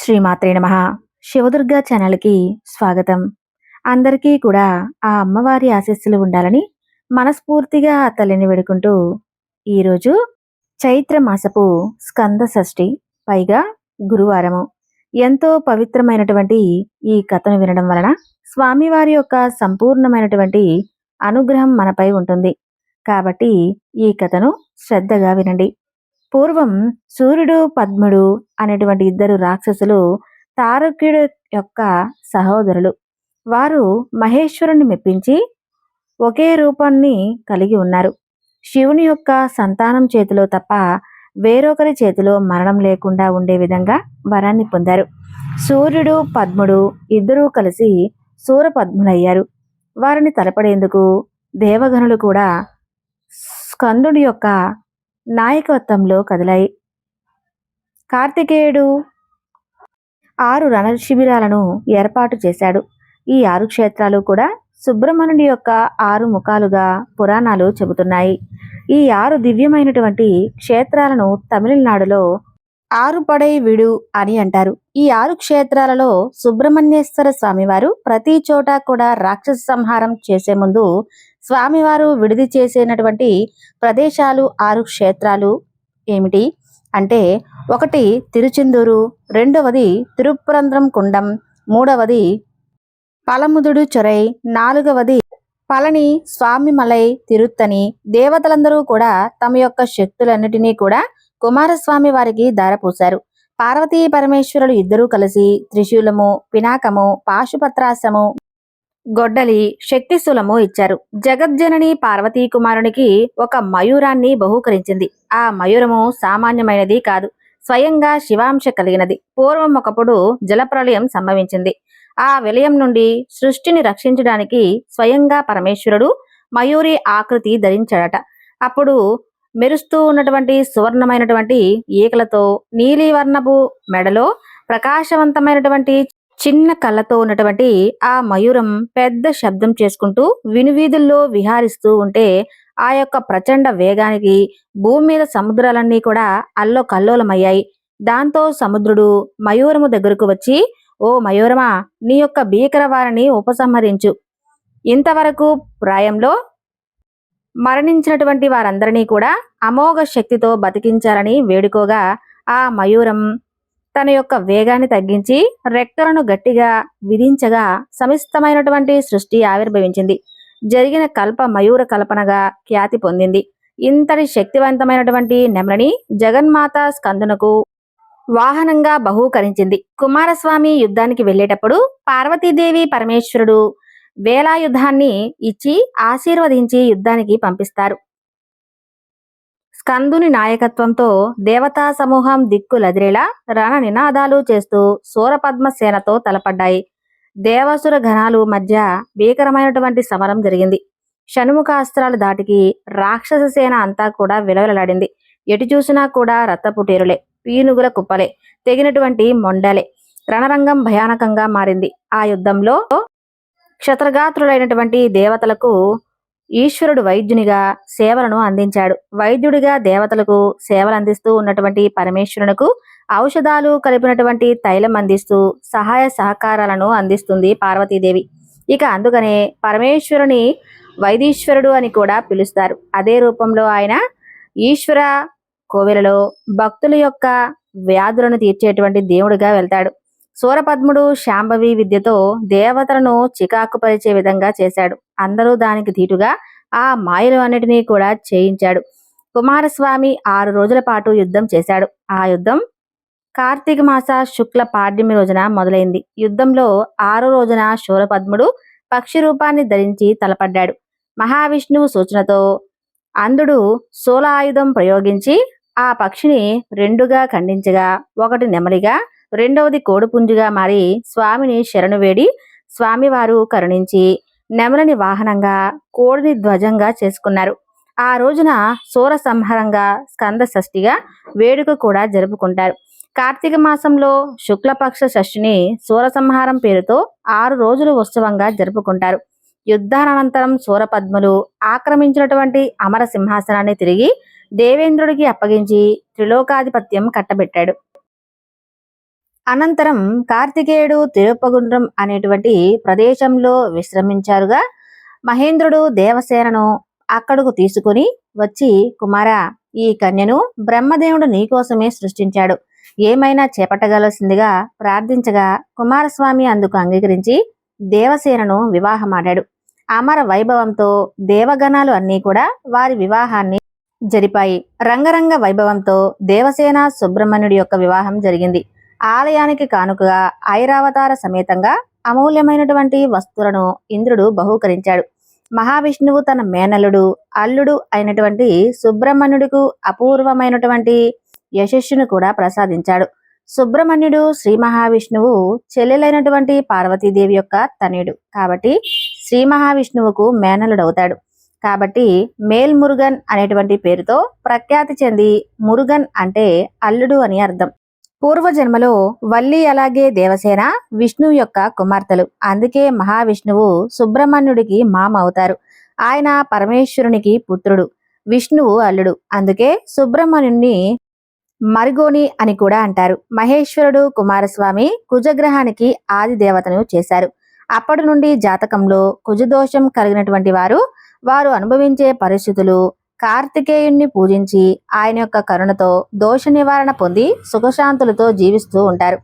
శ్రీమాత్రే నమ. శివదుర్గ ఛానల్కి స్వాగతం. అందరికీ కూడా ఆ అమ్మవారి ఆశీస్సులు ఉండాలని మనస్ఫూర్తిగా తల్లిని వేడుకుంటూ ఈరోజు చైత్ర మాసపు స్కంద షష్ఠి పైగా గురువారము. ఎంతో పవిత్రమైనటువంటి ఈ కథను వినడం వలన స్వామివారి యొక్క సంపూర్ణమైనటువంటి అనుగ్రహం మనపై ఉంటుంది. కాబట్టి ఈ కథను శ్రద్ధగా వినండి. పూర్వం సూర్యుడు పద్ముడు అనేటువంటి ఇద్దరు రాక్షసులు తారక్యుడు యొక్క సహోదరులు. వారు మహేశ్వరుని మెప్పించి ఒకే రూపాన్ని కలిగి ఉన్నారు. శివుని యొక్క సంతానం చేతిలో తప్ప వేరొకరి చేతిలో మరణం లేకుండా ఉండే విధంగా వరాన్ని పొందారు. సూర్యుడు పద్ముడు ఇద్దరూ కలిసి సూరపద్ములయ్యారు. వారిని తలపడేందుకు దేవగణులు కూడా స్కందుడి యొక్క నాయకత్వంలో కదిలాయి. కార్తికేయుడు ఆరు రణ శిబిరాలను ఏర్పాటు చేశాడు. ఈ ఆరు క్షేత్రాలు కూడా సుబ్రహ్మణ్యుడి యొక్క ఆరు ముఖాలుగా పురాణాలు చెబుతున్నాయి. ఈ ఆరు దివ్యమైనటువంటి క్షేత్రాలను తమిళనాడులో ఆరుపడై విడు అని అంటారు. ఈ ఆరు క్షేత్రాలలో సుబ్రహ్మణ్యేశ్వర స్వామివారు ప్రతి చోట కూడా రాక్షస సంహారం చేసే ముందు స్వామివారు విడిది చేసేటటువంటి ప్రదేశాలు ఆరు క్షేత్రాలు ఏమిటి? అంటే ఒకటి తిరుచెందూరు రెండవది తిరుపురంధ్రం కుండం మూడవది పలముదుడు చొరై నాలుగవది పళని స్వామిమలై తిరుత్తని. దేవతలందరూ కూడా తమ యొక్క శక్తులన్నిటినీ కూడా కుమారస్వామి వారికి దారపూశారు పార్వతీ పరమేశ్వరులు ఇద్దరూ కలిసి త్రిశూలము పినాకము పాశుపత్రాశ్రము గొడ్డలి శక్తిశూలము ఇచ్చారు. జగజ్జనని పార్వతీ కుమారునికి ఒక మయూరాన్ని బహూకరించింది. ఆ మయూరము సామాన్యమైనది కాదు. స్వయంగా శివాంశ కలిగినది. పూర్వం ఒకప్పుడు జలప్రలయం సంభవించింది. ఆ విలయం నుండి సృష్టిని రక్షించడానికి స్వయంగా పరమేశ్వరుడు మయూరి ఆకృతి ధరించాడట. అప్పుడు మెరుస్తూ ఉన్నటువంటి సువర్ణమైనటువంటి ఈకలతో నీలివర్ణపు మెడలో ప్రకాశవంతమైనటువంటి చిన్న కళ్ళతో ఉన్నటువంటి ఆ మయూరం పెద్ద శబ్దం చేసుకుంటూ వినువీధుల్లో విహారిస్తూ ఉంటే ఆ యొక్క ప్రచండ వేగానికి భూమి మీద సముద్రాలన్నీ కూడా అల్లో కల్లోలమయ్యాయి. దాంతో సముద్రుడు మయూరము దగ్గరకు వచ్చి ఓ మయూరమా నీ యొక్క భీకర వారిని ఉపసంహరించు. ఇంతవరకు ప్రాయంలో మరణించినటువంటి వారందరినీ కూడా అమోఘ శక్తితో బతికించాలని వేడుకోగా ఆ మయూరం తన యొక్క వేగాన్ని తగ్గించి రెక్కలను గట్టిగా విధించగా సమిస్తమైనటువంటి సృష్టి ఆవిర్భవించింది. జరిగిన కల్ప మయూర కల్పనగా ఖ్యాతి పొందింది. ఇంతటి శక్తివంతమైనటువంటి నెమలిని జగన్మాత స్కందునకు వాహనంగా బహూకరించింది. కుమారస్వామి యుద్ధానికి వెళ్ళేటప్పుడు పార్వతీదేవి పరమేశ్వరుడు వేలాయుధాన్ని ఇచ్చి ఆశీర్వదించి యుద్ధానికి పంపిస్తారు. స్కందుని నాయకత్వంతో దేవతా సమూహం దిక్కులదిరేలా రణ నినాదాలు చేస్తూ సూరపద్మ సేనతో తలపడ్డాయి. దేవసుర ఘనాలు మధ్య భీకరమైనటువంటి సమరం జరిగింది. షణ్ముఖాస్త్రాల దాటికి రాక్షస సేన అంతా కూడా విలవిలలాడింది. ఎటు చూసినా కూడా రత్తపుటేరులే పీనుగుల కుప్పలే తెగినటువంటి మొండలే. రణరంగం భయానకంగా మారింది. ఆ యుద్ధంలో క్షత్రగాత్రులైనటువంటి దేవతలకు ఈశ్వరుడు వైద్యునిగా సేవలను అందించాడు. వైద్యుడిగా దేవతలకు సేవలు అందిస్తూ ఉన్నటువంటి పరమేశ్వరునకు ఔషధాలు కలిపినటువంటి తైలం అందిస్తూ సహాయ సహకారాలను అందిస్తుంది పార్వతీదేవి. ఇక అందుకనే పరమేశ్వరుని వైదీశ్వరుడు అని కూడా పిలుస్తారు. అదే రూపంలో ఆయన ఈశ్వర కోవెలలో భక్తుల యొక్క వ్యాధులను తీర్చేటువంటి దేవుడిగా వెళ్తాడు. సూరపద్ముడు శాంభవి విద్యతో దేవతలను చికాకు పరిచే విధంగా చేశాడు. అందరూ దానికి ధీటుగా ఆ మాయలు అన్నిటినీ కూడా చేయించాడు. కుమారస్వామి ఆరు రోజుల పాటు యుద్ధం చేశాడు. ఆ యుద్ధం కార్తీక మాస శుక్ల పాడ్యమి రోజున మొదలైంది. యుద్ధంలో ఆరో రోజున శూరపద్ముడు పక్షి రూపాన్ని ధరించి తలపడ్డాడు. మహావిష్ణువు సూచనతో అంధుడు శూలాయుధం ప్రయోగించి ఆ పక్షిని రెండుగా ఖండించగా ఒకటి నెమలిగా రెండవది కోడిపుంజుగా మారి స్వామిని శరణు వేడి స్వామివారు కరుణించి నెమలిని వాహనంగా కోడిని ధ్వజంగా చేసుకున్నారు. ఆ రోజున సూర సంహారంగా స్కంద షష్ఠిగా వేడుక కూడా జరుపుకుంటారు. కార్తీక మాసంలో శుక్లపక్ష షష్ఠిని సూరసంహారం పేరుతో ఆరు రోజులు ఉత్సవంగా జరుపుకుంటారు. యుద్ధానంతరం సూరపద్మలు ఆక్రమించినటువంటి అమర సింహాసనాన్ని తిరిగి దేవేంద్రుడికి అప్పగించి త్రిలోకాధిపత్యం కట్టబెట్టాడు. అనంతరం కార్తికేయుడు తిరుపగుండ్రం అనేటువంటి ప్రదేశంలో విశ్రమించారుగా. మహేంద్రుడు దేవసేనను అక్కడకు తీసుకుని వచ్చి కుమార ఈ కన్యను బ్రహ్మదేవుడు నీకోసమే సృష్టించాడు. ఏమైనా చేపట్టగలసిందిగా ప్రార్థించగా కుమారస్వామి అందుకు అంగీకరించి దేవసేనను వివాహమాడాడు. అమర వైభవంతో దేవగణాలు అన్నీ కూడా వారి వివాహాన్ని జరిపాయి. రంగరంగ వైభవంతో దేవసేన సుబ్రహ్మణ్యుడి యొక్క వివాహం జరిగింది. ఆలయానికి కానుకగా ఐరావతార సమేతంగా అమూల్యమైనటువంటి వస్తువులను ఇంద్రుడు బహూకరించాడు. మహావిష్ణువు తన మేనలుడు అల్లుడు అయినటువంటి సుబ్రహ్మణ్యుడికు అపూర్వమైనటువంటి యశస్సును కూడా ప్రసాదించాడు. సుబ్రహ్మణ్యుడు శ్రీ మహావిష్ణువు చెల్లెలైనటువంటి పార్వతీదేవి యొక్క తనయుడు కాబట్టి శ్రీ మహావిష్ణువుకు మేనలుడవుతాడు కాబట్టి మేల్ మురుగన్ అనేటువంటి పేరుతో ప్రఖ్యాతి చెంది మురుగన్ అంటే అల్లుడు అని అర్థం. పూర్వజన్మలో వల్లి అలాగే దేవసేన విష్ణువు యొక్క కుమార్తెలు. అందుకే మహావిష్ణువు సుబ్రహ్మణ్యుడికి మామ అవుతారు. ఆయన పరమేశ్వరునికి పుత్రుడు. విష్ణువు అల్లుడు. అందుకే సుబ్రహ్మణ్యుణ్ణి మరిగోని అని కూడా అంటారు. మహేశ్వరుడు కుమారస్వామి కుజగ్రహానికి ఆది దేవతను చేశారు. అప్పటి నుండి జాతకంలో కుజదోషం కలిగినటువంటి వారు వారు అనుభవించే పరిస్థితులు కార్తికేయుణ్ణి పూజించి ఆయన యొక్క కరుణతో దోష నివారణ పొంది సుఖశాంతులతో జీవిస్తూ ఉంటారు.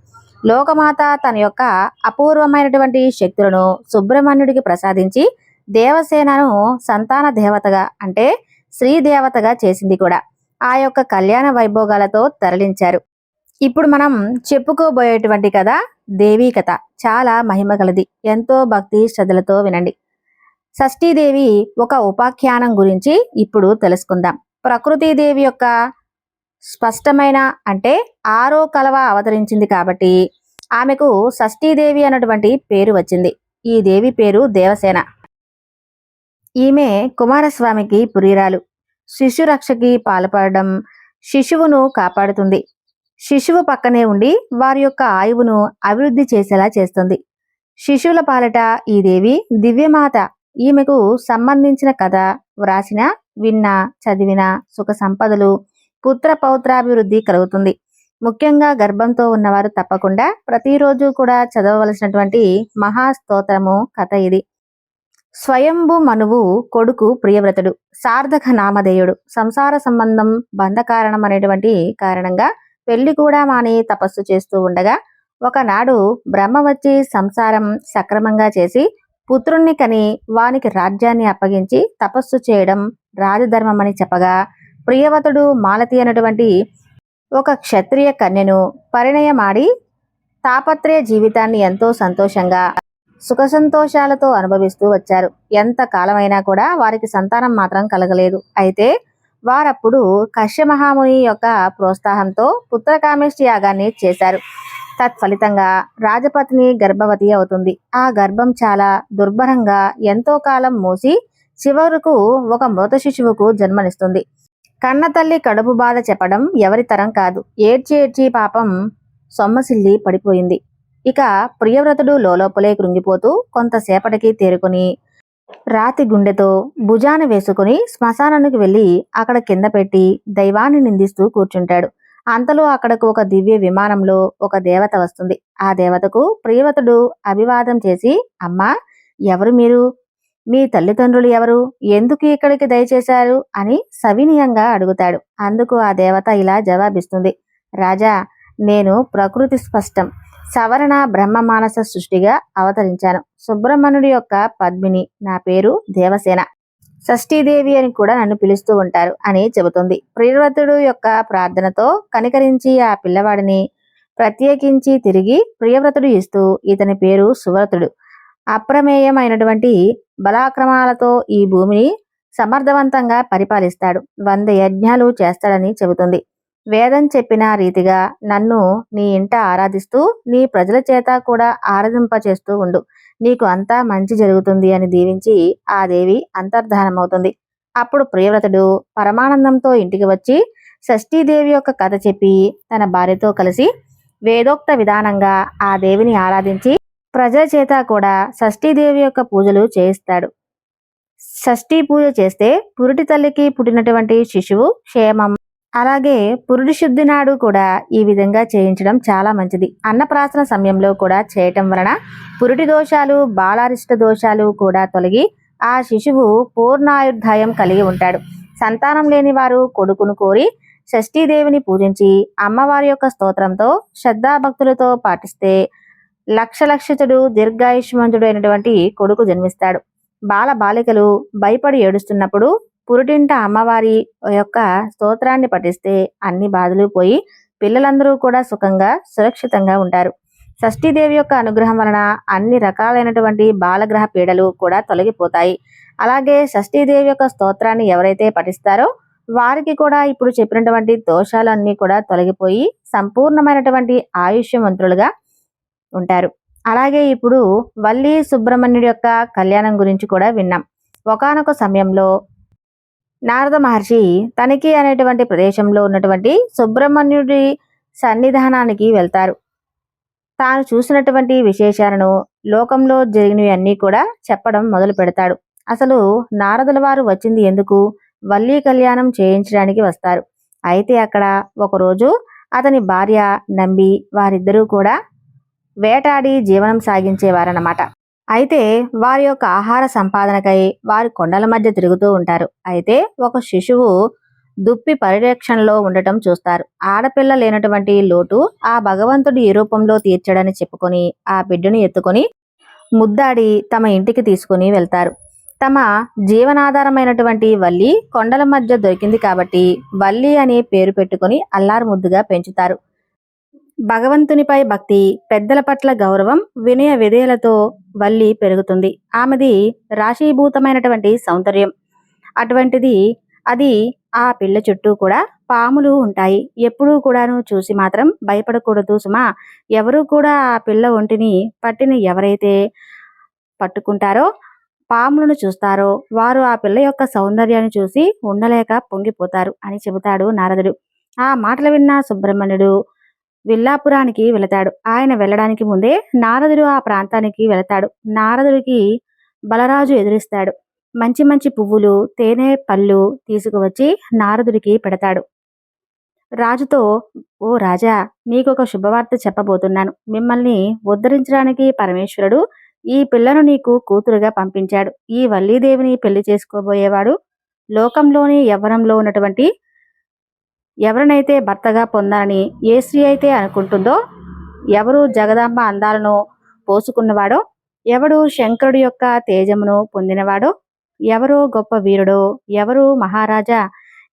లోకమాత తన యొక్క అపూర్వమైనటువంటి శక్తులను సుబ్రహ్మణ్యుడికి ప్రసాదించి దేవసేనను సంతాన దేవతగా అంటే శ్రీ దేవతగా చేసింది కూడా. ఆ యొక్క కళ్యాణ వైభోగాలతో తరలించారు. ఇప్పుడు మనం చెప్పుకోబోయేటువంటి కథ దేవీ కథ చాలా మహిమ కలది ఎంతో భక్తి శ్రద్ధలతో వినండి. షష్ఠీదేవి ఒక ఉపాఖ్యానం గురించి ఇప్పుడు తెలుసుకుందాం. ప్రకృతిదేవి యొక్క స్పష్టమైన అంటే ఆరో కలవ అవతరించింది కాబట్టి ఆమెకు షష్ఠీదేవి అన్నటువంటి పేరు వచ్చింది. ఈ దేవి పేరు దేవసేన. ఈమె కుమారస్వామికి పురీరాలు. శిశురక్షకి పాల్పడడం శిశువును కాపాడుతుంది. శిశువు పక్కనే ఉండి వారి యొక్క ఆయువును అభివృద్ధి చేసేలా చేస్తుంది. శిశువుల పాలట ఈ దేవి దివ్యమాత ఈమెకు సంబంధించిన కథ వ్రాసిన విన్న చదివిన సుఖ సంపదలు పుత్ర పౌత్రాభివృద్ధి కలుగుతుంది. ముఖ్యంగా గర్భంతో ఉన్నవారు తప్పకుండా ప్రతిరోజు కూడా చదవవలసినటువంటి మహాస్తోత్రము కథ ఇది. స్వయంభు మనువు కొడుకు ప్రియవ్రతుడు సార్థక నామధేయుడు సంసార సంబంధం బంధకారణం అనేటువంటి కారణంగా పెళ్ళి కూడా మాని తపస్సు చేస్తూ ఉండగా ఒకనాడు బ్రహ్మ వచ్చి సంసారం సక్రమంగా చేసి పుత్రుణ్ణి కని వానికి రాజ్యాన్ని అప్పగించి తపస్సు చేయడం రాజధర్మమని చెప్పగా ప్రియవతుడు మాలతి అనేటువంటి ఒక క్షత్రియ కన్యను పరిణయమాడి తాపత్రయ జీవితాన్ని ఎంతో సంతోషంగా సుఖ సంతోషాలతో అనుభవిస్తూ వచ్చారు. ఎంత కాలమైనా కూడా వారికి సంతానం మాత్రం కలగలేదు. అయితే వారప్పుడు కశ్యమహాముని యొక్క ప్రోత్సాహంతో పుత్రకామేష్టి యాగాన్ని చేశారు. తత్ఫలితంగా రాజపత్ని గర్భవతి అవుతుంది. ఆ గర్భం చాలా దుర్భరంగా ఎంతో కాలం మూసి చివరకు ఒక మృత శిశువుకు జన్మనిస్తుంది. కన్న తల్లి కడుపు బాధ చెప్పడం ఎవరి తరం కాదు. ఏడ్చి ఏడ్చి పాపం సొమ్మసిల్లి పడిపోయింది. ఇక ప్రియవ్రతుడు లోలోపలే కృంగిపోతూ కొంతసేపటికి తేరుకుని రాతి గుండెతో భుజాన వేసుకుని శ్మశానానికి వెళ్ళి అక్కడ కింద పెట్టి దైవాన్ని నిందిస్తూ కూర్చుంటాడు. అంతలో అక్కడకు ఒక దివ్య విమానంలో ఒక దేవత వస్తుంది. ఆ దేవతకు ప్రియవతుడు అభివాదం చేసి అమ్మా ఎవరు మీరు? మీ తల్లిదండ్రులు ఎవరు? ఎందుకు ఇక్కడికి దయచేశారు? అని సవినీయంగా అడుగుతాడు. అందుకు ఆ దేవత ఇలా జవాబిస్తుంది. రాజా నేను ప్రకృతి స్పష్టం సవరణ బ్రహ్మ మానస సృష్టిగా అవతరించాను. సుబ్రహ్మణుడి యొక్క పద్మిని నా పేరు దేవసేన. షష్ఠీదేవి అని కూడా నన్ను పిలుస్తూ ఉంటారు అని చెబుతుంది. ప్రియవ్రతుడు యొక్క ప్రార్థనతో కనికరించి ఆ పిల్లవాడిని ప్రత్యేకించి తిరిగి ప్రియవ్రతుడు ఇస్తూ ఇతని పేరు సువ్రతుడు. అప్రమేయమైనటువంటి బలాక్రమాలతో ఈ భూమిని సమర్థవంతంగా పరిపాలిస్తాడు. వంద యజ్ఞాలు చేస్తాడని చెబుతుంది. వేదం చెప్పిన రీతిగా నన్ను నీ ఇంట ఆరాధిస్తూ నీ ప్రజల చేత కూడా ఆరాధింపచేస్తూ ఉండు. నీకు అంతా మంచి జరుగుతుంది అని దీవించి ఆ దేవి అంతర్ధానమవుతుంది. అప్పుడు ప్రియవ్రతుడు పరమానందంతో ఇంటికి వచ్చి షష్ఠీదేవి యొక్క కథ చెప్పి తన భార్యతో కలిసి వేదోక్త విధానంగా ఆ దేవిని ఆరాధించి ప్రజల చేత కూడా షష్ఠీదేవి యొక్క పూజలు చేయిస్తాడు. షష్ఠీ పూజ చేస్తే పురిటి తల్లికి పుట్టినటువంటి శిశువు క్షేమం అలాగే పురుడు శుద్ధి నాడు కూడా ఈ విధంగా చేయించడం చాలా మంచిది. అన్నప్రాసన సమయంలో కూడా చేయటం వలన పురుటి దోషాలు బాలారిష్ట దోషాలు కూడా తొలగి ఆ శిశువు పూర్ణాయుర్ధాయం కలిగి ఉంటాడు. సంతానం లేని వారు కొడుకును కోరి షష్ఠీదేవిని పూజించి అమ్మవారి యొక్క స్తోత్రంతో శ్రద్ధాభక్తులతో పాటిస్తే లక్ష లక్షితుడు దీర్ఘాయుష్మంతుడు అయినటువంటి కొడుకు జన్మిస్తాడు. బాల బాలికలు భయపడి ఏడుస్తున్నప్పుడు పురుటింట అమ్మవారి యొక్క స్తోత్రాన్ని పఠిస్తే అన్ని బాధలు పోయి పిల్లలందరూ కూడా సుఖంగా సురక్షితంగా ఉంటారు. షష్ఠీదేవి యొక్క అనుగ్రహం వలన అన్ని రకాలైనటువంటి బాలగ్రహ పీడలు కూడా తొలగిపోతాయి. అలాగే షష్ఠీదేవి యొక్క స్తోత్రాన్ని ఎవరైతే పఠిస్తారో వారికి కూడా ఇప్పుడు చెప్పినటువంటి దోషాలన్నీ కూడా తొలగిపోయి సంపూర్ణమైనటువంటి ఆయుష్యవంతులుగా ఉంటారు. అలాగే ఇప్పుడు వల్లి సుబ్రహ్మణ్యుడి యొక్క కళ్యాణం గురించి కూడా విన్నాం. ఒకానొక సమయంలో నారద మహర్షి తనిఖీ అనేటువంటి ప్రదేశంలో ఉన్నటువంటి సుబ్రహ్మణ్యుడి సన్నిధానానికి వెళ్తారు. తాను చూసినటువంటి విశేషాలను లోకంలో జరిగినవి అన్నీ కూడా చెప్పడం మొదలు పెడతాడు. అసలు నారదుల వారు వచ్చింది ఎందుకు? వల్లీ కళ్యాణం చేయించడానికి వస్తారు. అయితే అక్కడ ఒకరోజు అతని భార్య నంబి వారిద్దరూ కూడా వేటాడి జీవనం సాగించేవారన్నమాట. అయితే వారి యొక్క ఆహార సంపాదనకై వారి కొండల మధ్య తిరుగుతూ ఉంటారు. అయితే ఒక శిశువు దుప్పి పరిరక్షణలో ఉండటం చూస్తారు. ఆడపిల్ల లేనటువంటి లోటు ఆ భగవంతుడు ఈ రూపంలో తీర్చడని చెప్పుకొని ఆ బిడ్డను ఎత్తుకొని ముద్దాడి తమ ఇంటికి తీసుకుని వెళ్తారు. తమ జీవనాధారమైనటువంటి వల్లి కొండల మధ్య దొరికింది కాబట్టి వల్లి అనే పేరు పెట్టుకుని అల్లారు ముద్దుగా పెంచుతారు. భగవంతునిపై భక్తి పెద్దల పట్ల గౌరవం వినయ విధేయులతో వల్లి పెరుగుతుంది. ఆమెది రాశీభూతమైనటువంటి సౌందర్యం. అటువంటిది అది ఆ పిల్ల చుట్టూ కూడా పాములు ఉంటాయి. ఎప్పుడూ కూడాను చూసి మాత్రం భయపడకూడదు సుమా. ఎవరు కూడా ఆ పిల్ల ఒంటిని పట్టిన ఎవరైతే పట్టుకుంటారో పాములను చూస్తారో వారు ఆ పిల్ల యొక్క సౌందర్యాన్ని చూసి ఉండలేక పొంగిపోతారు అని చెబుతాడు నారదుడు. ఆ మాటలు విన్న సుబ్రహ్మణ్యుడు విల్లాపురానికి వెళతాడు. ఆయన వెళ్ళడానికి ముందే నారదుడు ఆ ప్రాంతానికి వెళతాడు. నారదుడికి బలరాజు ఎదురిస్తాడు. మంచి మంచి పువ్వులు తేనె పళ్ళు తీసుకువచ్చి నారదుడికి పెడతాడు. రాజుతో ఓ రాజా నీకొక శుభవార్త చెప్పబోతున్నాను. మిమ్మల్ని ఉద్ధరించడానికి పరమేశ్వరుడు ఈ పిల్లను నీకు కూతురుగా పంపించాడు. ఈ వల్లీదేవిని పెళ్ళి చేసుకోబోయేవాడు. లోకంలోని యవ్వనంలో ఉన్నటువంటి ఎవరినైతే భర్తగా పొందాలని ఏ స్త్రీ అయితే అనుకుంటుందో ఎవరు జగదాంబ అందాలను పోసుకున్నవాడో ఎవడు శంకరుడి యొక్క తేజమును పొందినవాడో ఎవరు గొప్ప వీరుడో ఎవరు మహారాజా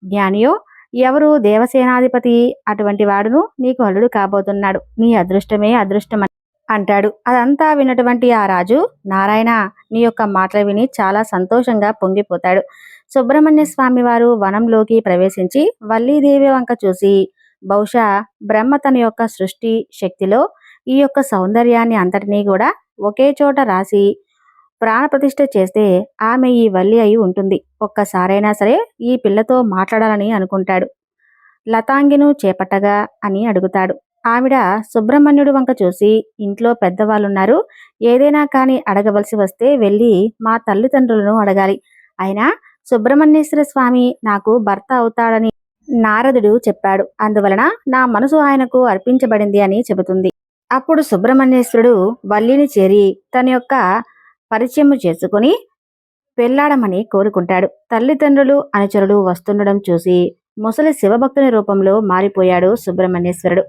జ్ఞానియో ఎవరు దేవసేనాధిపతి అటువంటి వాడును నీకు అల్లుడు కాబోతున్నాడు. నీ అదృష్టమే అదృష్టం అంటాడు. అదంతా విన్నటువంటి ఆ రాజు నారాయణ నీ యొక్క మాటలు విని చాలా సంతోషంగా పొంగిపోతాడు. సుబ్రహ్మణ్య స్వామి వారు వనంలోకి ప్రవేశించి వల్లీదేవి వంక చూసి బహుశా బ్రహ్మ తన యొక్క సృష్టి శక్తిలో ఈ యొక్క సౌందర్యాన్ని అంతటినీ కూడా ఒకే చోట రాసి ప్రాణప్రతిష్ఠ చేస్తే ఆమె ఈ వల్లి అయి ఉంటుంది. ఒక్కసారైనా సరే ఈ పిల్లతో మాట్లాడాలని అనుకుంటాడు. లతాంగిను చేపట్టగా అని అడుగుతాడు. ఆవిడ సుబ్రహ్మణ్యుడు వంక చూసి ఇంట్లో పెద్దవాళ్ళున్నారు ఏదైనా కానీ అడగవలసి వస్తే వెళ్ళి మా తల్లిదండ్రులను అడగాలి. అయినా సుబ్రహ్మణ్యేశ్వర స్వామి నాకు భర్త అవుతాడని నారదుడు చెప్పాడు. అందువలన నా మనసు ఆయనకు అర్పించబడింది అని చెబుతుంది. అప్పుడు సుబ్రహ్మణ్యేశ్వరుడు వల్లిని చేరి తన యొక్క పరిచయం చేసుకుని పెళ్ళాడమని కోరుకుంటాడు. తల్లిదండ్రులు అనుచరులు వస్తుండడం చూసి ముసలి శివభక్తుని రూపంలో మారిపోయాడు సుబ్రహ్మణ్యేశ్వరుడు.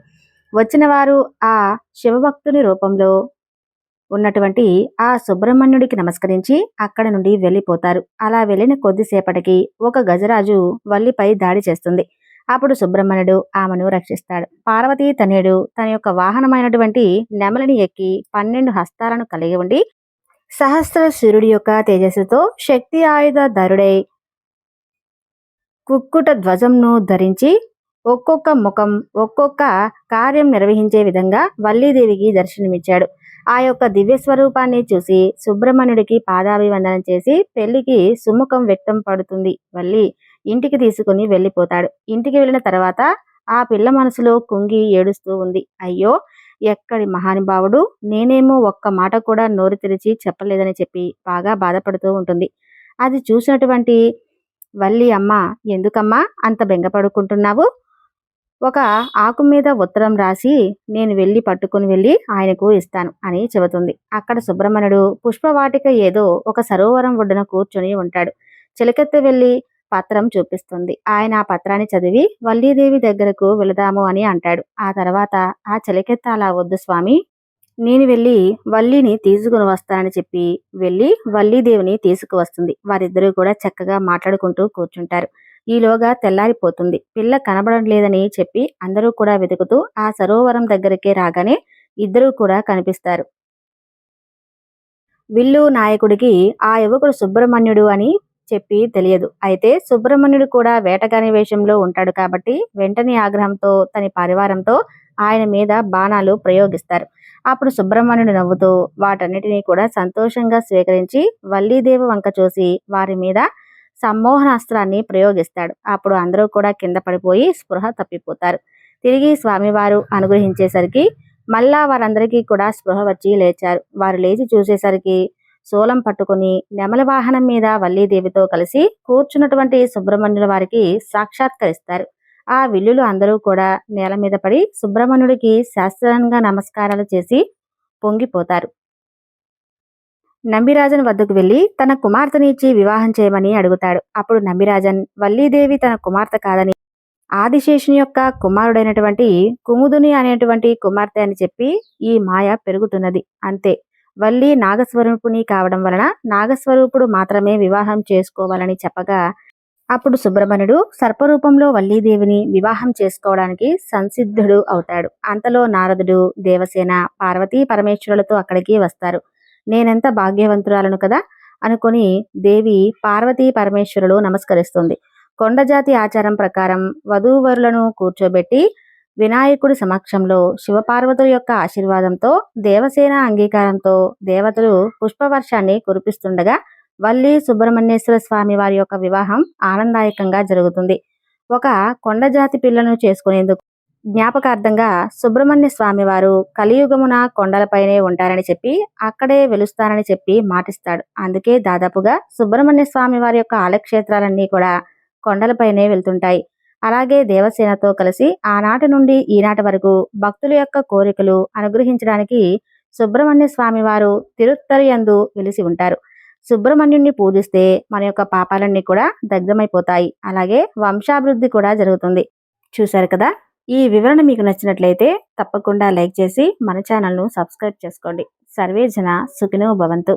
వచ్చిన వారు ఆ శివభక్తుని రూపంలో ఉన్నటువంటి ఆ సుబ్రహ్మణ్యుడికి నమస్కరించి అక్కడ నుండి వెళ్ళిపోతారు. అలా వెళ్ళిన కొద్దిసేపటికి ఒక గజరాజు వల్లిపై దాడి చేస్తుంది. అప్పుడు సుబ్రహ్మణ్యుడు ఆమెను రక్షిస్తాడు. పార్వతీ తనయుడు తన యొక్క వాహనమైనటువంటి నెమలిని ఎక్కి పన్నెండు హస్తాలను కలిగి ఉండి సహస్ర సూర్యుడి యొక్క తేజస్సుతో శక్తి ఆయుధ ధరుడై కుక్కుట ధ్వజంను ధరించి ఒక్కొక్క ముఖం ఒక్కొక్క కార్యం నిర్వహించే విధంగా వల్లీదేవికి దర్శనమిచ్చాడు. ఆ యొక్క దివ్య స్వరూపాన్ని చూసి సుబ్రహ్మణ్యుడికి పాదాభివందనం చేసి పెళ్ళికి సుముఖం వ్యక్తం పడుతుంది. వల్లి ఇంటికి తీసుకుని వెళ్ళిపోతాడు. ఇంటికి వెళ్ళిన తర్వాత ఆ పిల్ల మనసులో కుంగి ఏడుస్తూ ఉంది. అయ్యో ఎక్కడి మహానుభావుడు? నేనేమో ఒక్క మాట కూడా నోరు తెరిచి చెప్పలేదని చెప్పి బాగా బాధపడుతూ ఉంటుంది. అది చూసినటువంటి వల్లి అమ్మ ఎందుకమ్మా అంత బెంగపడుకుంటున్నావు? ఒక ఆకు మీద ఉత్తరం రాసి నేను వెళ్ళి పట్టుకుని వెళ్ళి ఆయనకు ఇస్తాను అని చెబుతుంది. అక్కడ సుబ్రహ్మణ్యుడు పుష్పవాటిక ఏదో ఒక సరోవరం ఒడ్డున కూర్చొని ఉంటాడు. చిలకెత్త వెళ్ళి పత్రం చూపిస్తుంది. ఆయన ఆ పత్రాన్ని చదివి వల్లీదేవి దగ్గరకు వెళదాము అని అంటాడు. ఆ తర్వాత ఆ చిలకెత్త అలా వద్దు స్వామి. నేను వెళ్ళి వల్లిని తీసుకుని వస్తానని చెప్పి వెళ్ళి వల్లీదేవిని తీసుకువస్తుంది. వారిద్దరూ కూడా చక్కగా మాట్లాడుకుంటూ కూర్చుంటారు. ఈలోగా తెల్లారిపోతుంది. పిల్ల కనబడడం లేదని చెప్పి అందరూ కూడా వెతుకుతూ ఆ సరోవరం దగ్గరికే రాగానే ఇద్దరూ కూడా కనిపిస్తారు. విల్లు నాయకుడికి ఆ యువకుడు సుబ్రహ్మణ్యుడు అని చెప్పి తెలియదు. అయితే సుబ్రహ్మణ్యుడు కూడా వేటగాని వేషంలో ఉంటాడు కాబట్టి వెంటనే ఆగ్రహంతో తన పరివారంతో ఆయన మీద బాణాలు ప్రయోగిస్తారు. అప్పుడు సుబ్రహ్మణ్యుడు నవ్వుతూ వాటన్నిటినీ కూడా సంతోషంగా స్వీకరించి వల్లీదేవి వంక చూసి వారి మీద సమ్మోహనాస్త్రాన్ని ప్రయోగిస్తాడు. అప్పుడు అందరూ కూడా కింద పడిపోయి స్పృహ తప్పిపోతారు. తిరిగి స్వామివారు అనుగ్రహించేసరికి మళ్ళా వారందరికీ కూడా స్పృహ వచ్చి లేచారు. వారు లేచి చూసేసరికి శూలం పట్టుకుని నెమల వాహనం మీద వల్లీదేవితో కలిసి కూర్చున్నటువంటి సుబ్రహ్మణ్యుల వారికి సాక్షాత్కరిస్తారు. ఆ విల్లులు అందరూ కూడా నేల మీద పడి సుబ్రహ్మణ్యుడికి శాస్త్రంగా నమస్కారాలు చేసి పొంగిపోతారు. నంబిరాజన్ వద్దకు వెళ్ళి తన కుమార్తెని ఇచ్చి వివాహం చేయమని అడుగుతాడు. అప్పుడు నంబిరాజన్ వల్లీదేవి తన కుమార్తె కాదని ఆదిశేషుని యొక్క కుమారుడైనటువంటి కుముదుని అనేటువంటి కుమార్తె అని చెప్పి ఈ మాయ పెరుగుతున్నది. అంతే. వల్లి నాగస్వరూపుని కావడం వలన నాగస్వరూపుడు మాత్రమే వివాహం చేసుకోవాలని చెప్పగా అప్పుడు సుబ్రహ్మణ్యుడు సర్పరూపంలో వల్లీదేవిని వివాహం చేసుకోవడానికి సంసిద్ధుడు అవుతాడు. అంతలో నారదుడు దేవసేన పార్వతీ పరమేశ్వరులతో అక్కడికి వస్తారు. నేనెంత భాగ్యవంతురాలను కదా? అనుకుని దేవి పార్వతీ పరమేశ్వరులు నమస్కరిస్తుంది. కొండజాతి ఆచారం ప్రకారం వధూవరులను కూర్చోబెట్టి వినాయకుడి సమక్షంలో శివపార్వతుల యొక్క ఆశీర్వాదంతో దేవసేన అంగీకారంతో దేవతలు పుష్పవర్షాన్ని కురిపిస్తుండగా వల్లి సుబ్రహ్మణ్యేశ్వర స్వామి వారి యొక్క వివాహం ఆనందాయకంగా జరుగుతుంది. ఒక కొండజాతి పిల్లను చేసుకునేందుకు జ్ఞాపకార్థంగా సుబ్రహ్మణ్య స్వామి వారు కలియుగమున కొండలపైనే ఉంటారని చెప్పి అక్కడే వెలుస్తారని చెప్పి మాటిస్తాడు. అందుకే దాదాపుగా సుబ్రహ్మణ్య స్వామి వారి యొక్క ఆలక్షేత్రాలన్నీ కూడా కొండలపైనే వెళ్తుంటాయి. అలాగే దేవసేనతో కలిసి ఆనాటి నుండి ఈనాటి వరకు భక్తుల యొక్క కోరికలు అనుగ్రహించడానికి సుబ్రహ్మణ్య స్వామి వారు తిరుత్తరియందు వెలిసి ఉంటారు. సుబ్రహ్మణ్యుణ్ణి పూజిస్తే మన యొక్క పాపాలన్నీ కూడా దగ్ధమైపోతాయి. అలాగే వంశాభివృద్ధి కూడా జరుగుతుంది. చూశారు కదా? ఈ వివరణ మీకు నచ్చినట్లయితే తప్పకుండా లైక్ చేసి మన ఛానల్ను సబ్స్క్రైబ్ చేసుకోండి. సర్వే జన సుఖినో భవంతు.